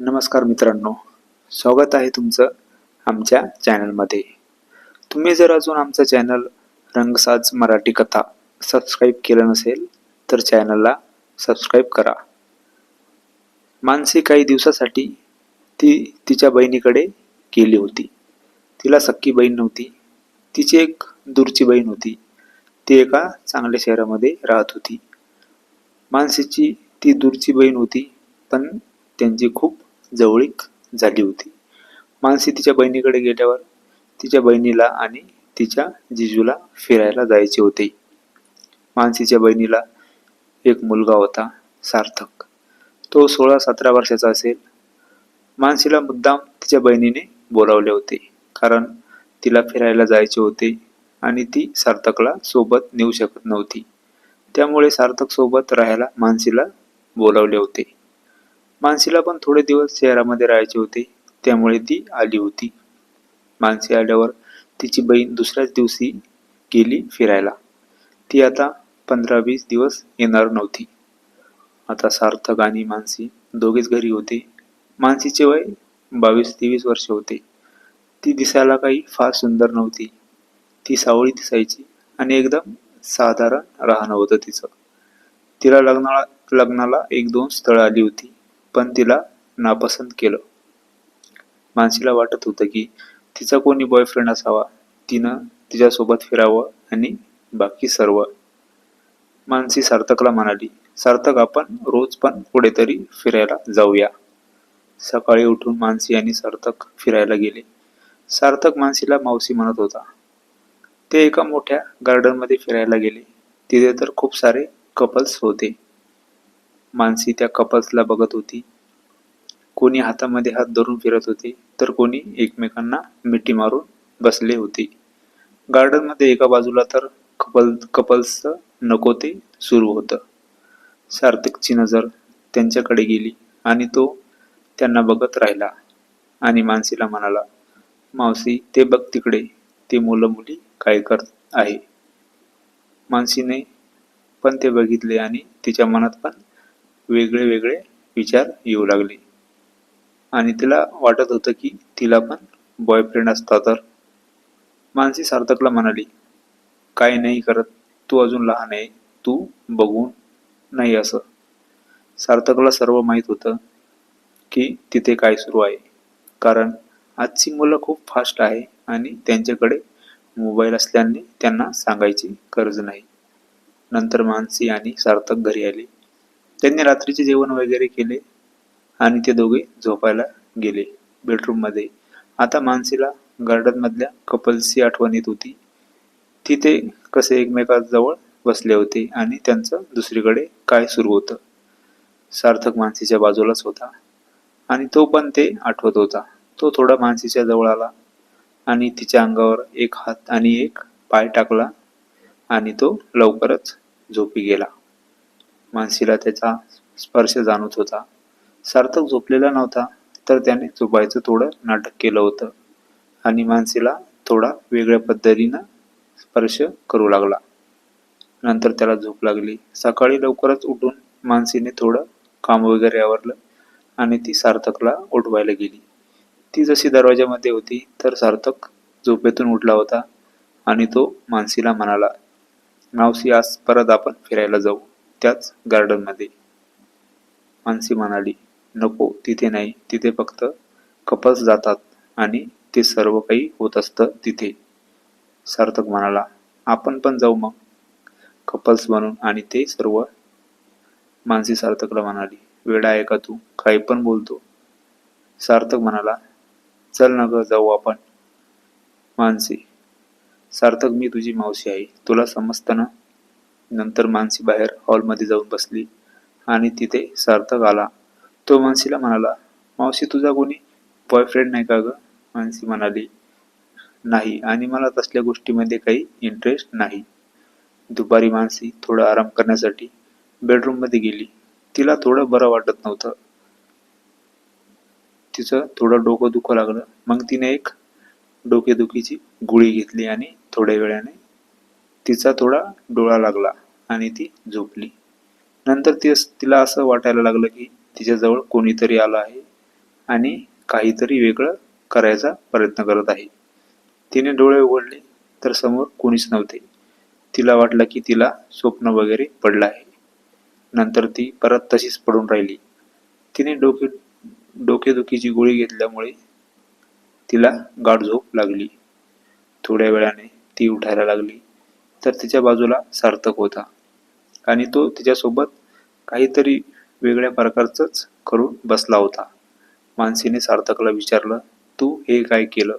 नमस्कार मित्रांनो. स्वागत आहे तुमचं आमच्या चॅनलमध्ये. तुम्ही जर अजून आमचं चॅनल रंगसाज मराठी कथा सबस्क्राईब केलं नसेल तर चॅनलला सबस्क्राईब करा. मानसी काही दिवसासाठी ती तिच्या बहिणीकडे गेली होती. तिला सख्खी बहीण नव्हती. तिची एक दूरची बहीण होती. ती एका चांगल्या शहरामध्ये राहत होती. मानसीची ती दूरची बहीण होती पण त्यांची खूप जवळीक झाली होती. मानसी तिच्या बहिणीकडे गेल्यावर तिच्या बहिणीला आणि तिच्या जिजूला फिरायला जायचे होते. मानसीच्या बहिणीला एक मुलगा होता सार्थक. तो सोळा सतरा वर्षाचा असेल. मानसीला मुद्दाम तिच्या बहिणीने बोलावले होते कारण तिला फिरायला जायचे होते आणि ती सार्थकला सोबत नेऊ शकत नव्हती. त्यामुळे सार्थक सोबत राहायला मानसीला बोलावले होते. मानसीला पण थोडे दिवस शहरामध्ये राहायचे होते. त्यामुळे ती आली होती. मानसी आल्यावर तिची बहीण दुसऱ्याच दिवशी गेली फिरायला. ती आता पंधरा वीस दिवस येणार नव्हती. आता सार्थक आणि मानसी दोघेच घरी होते. मानसीचे वय बावीस तेवीस वर्ष होते. ती दिसायला काही फार सुंदर नव्हती. ती सावळी दिसायची आणि एकदम साधारण राहणं होतं तिचं. तिला लग्नाला लग्नाला एक दोन स्थळं आली होती. पण तिला नापसंत केलं. मानसीला वाटत होतं की तिचा कोणी बॉयफ्रेंड असावा तिनं तिच्यासोबत फिरावं आणि बाकी सर्व. मानसी सार्थकला म्हणाली सार्थक आपण रोज पण कुठेतरी फिरायला जाऊया. सकाळी उठून मानसी आणि सार्थक फिरायला गेले. सार्थक मानसीला मावशी म्हणत होता ते एका मोठ्या गार्डनमध्ये फिरायला गेले. तिथे तर खूप सारे कपल्स होते. मानसी त्या कपल्सला बघत होती. कोणी हातामध्ये हात धरून फिरत होते तर कोणी एकमेकांना मिठी मारून बसले होते. गार्डनमध्ये एका बाजूला तर कपल कपल्सचं नको ते सुरू होतं. सार्थकची नजर त्यांच्याकडे गेली आणि तो त्यांना बघत राहिला आणि मानसीला म्हणाला मावशी ते बघ तिकडे ते मुलं मुली काय करत आहे. मानसीने पण ते बघितले आणि तिच्या मनात पण वेगळे वेगळे विचार येऊ लागले. आणि तिला वाटत होतं की तिला पण बॉयफ्रेंड असता तर. मानसी सार्थकला म्हणाली काय नाही करत. तू अजून लहान आहे. तू बघून नाही असं. सार्थकला सर्व माहीत होतं की तिथे काय सुरू आहे. कारण आजची मुलं खूप फास्ट आहे आणि त्यांच्याकडे मोबाईल असल्याने त्यांना सांगायची गरज नाही. नंतर मानसी आणि सार्थक घरी आली. त्यांनी रात्रीचे जेवण वगैरे केले आणि ते दोघे झोपायला गेले बेडरूममध्ये आता मानसीला गार्डनमधल्या कपल्सची आठवण येत होती. तिथे कसे एकमेकाजवळ बसले होते आणि त्यांचं दुसरीकडे काय सुरू होतं. सार्थक मानसीच्या बाजूलाच होता आणि तो पण ते आठवत होता. तो थोडा मानसीच्या जवळ आला आणि तिच्या अंगावर एक हात आणि एक पाय टाकला आणि तो लवकरच झोपी गेला. मानसीला त्याचा स्पर्श जाणवत होता. सार्थक झोपलेला नव्हता तर त्याने झोपायचं थोडं नाटक केलं होतं. आणि मानसीला थोडा वेगळ्या पद्धतीनं स्पर्श करू लागला. नंतर त्याला झोप लागली. सकाळी लवकरच उठून मानसीने थोडं काम वगैरे आवरलं आणि ती सार्थकला उठवायला गेली. ती जशी दरवाजामध्ये होती तर सार्थक झोपेतून उठला होता आणि तो मानसीला म्हणाला मावशी आज परत आपण फिरायला जाऊ. त्याच गार्डनमध्ये मानसी म्हणाली नको तिथे नाही तिथे फक्त कपल्स जातात आणि ते सर्व काही होत असतं तिथे. सार्थक म्हणाला आपण पण जाऊ मग. कपल्स बनून आणि ते सर्व. मानसी सार्थकला म्हणाली वेडा आहे का तू? काही पण बोलतो. सार्थक म्हणाला चल ना ग जाऊ आपण. मानसी सार्थक मी तुझी मावशी आहे. तुला समजतं ना? नंतर मानसी बाहेर हॉलमध्ये जाऊन बसली आणि तिथे सार्थक आला. तो मानसीला म्हणाला मावशी तुझा कोणी बॉयफ्रेंड नाही का ग? मानसी म्हणाली नाही आणि मला तसल्या गोष्टीमध्ये काही इंटरेस्ट नाही. दुपारी मानसी थोडा आराम करण्यासाठी बेडरूममध्ये गेली. तिला थोडं बरं वाटत नव्हतं. तिचं थोडं डोकं दुखू लागलं. मग तिने एक डोकेदुखीची गोळी घेतली आणि थोड्या वेळाने तिचा थोडा डोळा लागला आणि ती झोपली. नंतर ती तिला असं वाटायला लागलं की तिच्याजवळ कोणीतरी आलं आहे आणि काहीतरी वेगळं करायचा प्रयत्न करत आहे. तिने डोळे उघडले तर समोर कोणीच नव्हते. तिला वाटलं की तिला स्वप्न वगैरे पडलं आहे. नंतर ती परत तशीच पडून राहिली. तिने डोके डोकेदुखीची गोळी घेतल्यामुळे तिला गाढ झोप लागली. थोड्या वेळाने ती उठायला लागली. तर तिच्या बाजूला सार्थक होता. आणि तो तिच्यासोबत काहीतरी वेगळ्या प्रकारचंच करून बसला होता. मानसीने सार्थकला विचारलं तू हे काय केलं?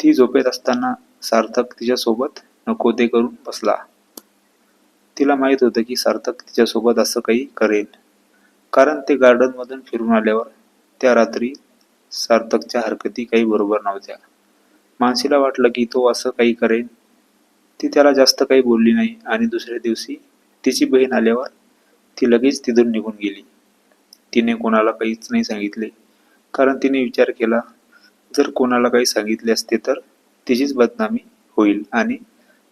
ती झोपेत असताना सार्थक तिच्यासोबत नको ते करून बसला. तिला माहीत होतं की सार्थक तिच्यासोबत असं काही करेल कारण ते गार्डनमधून फिरून आल्यावर त्या रात्री सार्थकच्या हरकती काही बरोबर नव्हत्या. मानसीला वाटलं की तो असं काही करेल ती त्याला जास्त काही बोलली नाही आणि दुसऱ्या दिवशी तिची बहीण आल्यावर ती लगेच तिथून निघून गेली. तिने कोणाला काहीच नाही सांगितले. कारण तिने विचार केला जर कोणाला काही सांगितले असते तर तिचीच बदनामी होईल आणि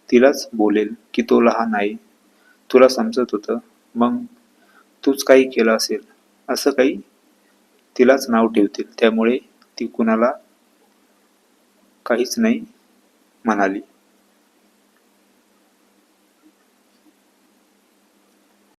तिलाच बोलेल की तो लहान आहे तुला समजत होतं मग तूच काही केलं असेल असं काही तिलाच नाव ठेवतील. त्यामुळे ती कुणाला काहीच नाही म्हणाली.